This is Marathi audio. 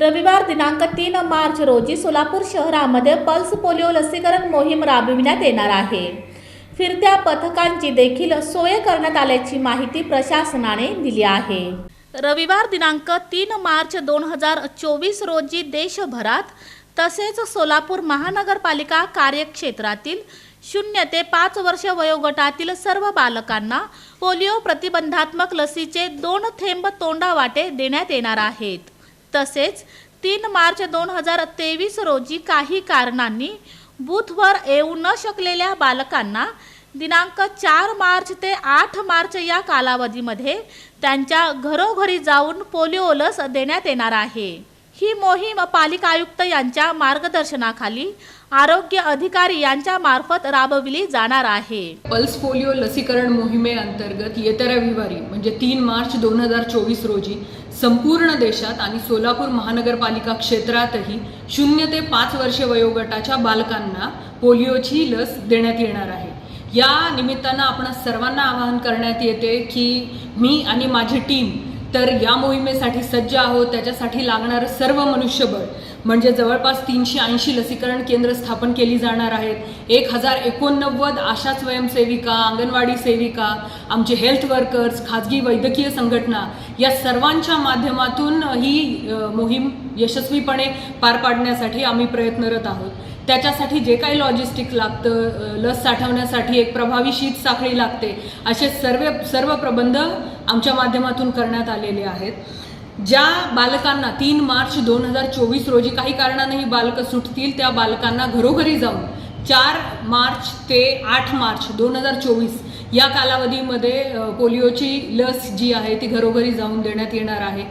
रविवार दिनांक तीन मार्च रोजी सोलापूर शहरामध्ये पल्स पोलिओ लसीकरण मोहीम राबविण्यात येणार आहे. फिरत्या पथकांची देखील सोय करण्यात आल्याची माहिती प्रशासनाने दिली आहे. रविवार दिनांक तीन मार्च दोन हजार चोवीस रोजी देशभरात तसेच सोलापूर महानगरपालिका कार्यक्षेत्रातील शून्य ते पाच वर्ष वयोगटातील सर्व बालकांना पोलिओ प्रतिबंधात्मक लसीचे दोन थेंब तोंडावाटे देण्यात येणार आहेत. तसेच तीन मार्च दोन हजार तेवीस रोजी काही कारणांनी बूथवर येऊ न शकलेल्या बालकांना दिनांक चार मार्च ते आठ मार्च या कालावधीमध्ये त्यांच्या घरोघरी जाऊन पोलिओ लस देण्यात येणार आहे. ही मोहीम पालिका आयुक्त यांच्या मार्गदर्शनाखाली आरोग्य अधिकारी यांच्या मार्फत राबविली जाणार आहे. पल्स पोलिओ लसीकरण मोहिमेअंतर्गत येत्या रविवारी म्हणजे तीन मार्च दोन हजार चोवीस रोजी संपूर्ण देशात आणि सोलापूर महानगरपालिका क्षेत्रातही शून्य ते पाच वर्षे वयोगटाच्या बालकांना पोलिओची लस देण्यात येणार आहे. या निमित्तानं आपण सर्वांना आवाहन करण्यात येते की मी आणि माझी टीम तर या मोहिमेसाठी सज्ज आहोत त्याच्यासाठी लागणारं सर्व मनुष्यबळ. म्हणजे जवळपास तीनशे ऐंशी लसीकरण केंद्र स्थापन केली जाणार आहेत. एक हजार एकोणनव्वद आशा स्वयंसेविका अंगणवाडी सेविका आमचे हेल्थ वर्कर्स खाजगी वैद्यकीय संघटना या सर्वांच्या माध्यमातून ही मोहीम यशस्वीपणे पार पाडण्यासाठी आम्ही प्रयत्नरत आहोत. त्याच्यासाठी जे काही लॉजिस्टिक लागतं लस साठवण्यासाठी एक प्रभावी शीत साखळी लागते असे सर्व सर्व प्रबंध आमच्या माध्यमातून करण्यात आलेले आहेत. ज्या बालकांना तीन मार्च दोन हजार चोवीस रोजी काही कारणानेही बालकं सुटतील त्या बालकांना घरोघरी जाऊन चार मार्च ते आठ मार्च दोन हजार चोवीस या कालावधीमध्ये पोलिओची लस जी आहे ती घरोघरी जाऊन देण्यात येणार आहे.